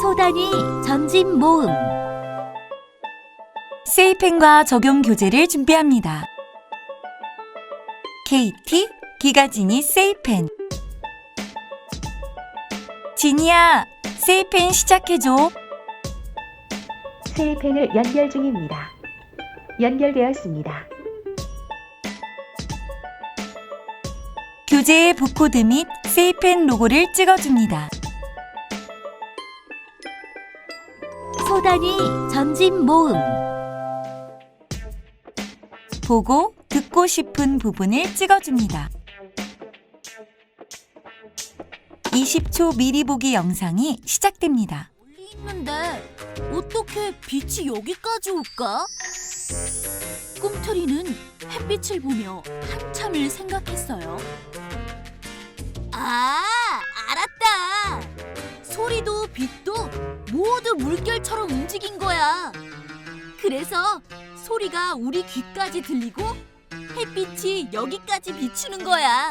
소단위 전진 모음 세이펜과 적용 교재를 준비합니다. KT 기가지니 세이펜 지니야, 세이펜 시작해줘. 세이펜을 연결 중입니다. 연결되었습니다. 교재의 부코드 및 세이펜 로고를 찍어줍니다. 소단위 전진 모음 보고 듣고 싶은 부분을 찍어줍니다. 20초 미리 보기 영상이 시작됩니다. 있는데 어떻게 빛이 여기까지 올까? 꿈틀이는 햇빛을 보며 한참을 생각했어요. 아, 알았다. 소리도 빛도 모두 물결처럼 움직인 거야. 그래서 소리가 우리 귀까지 들리고 햇빛이 여기까지 비추는 거야.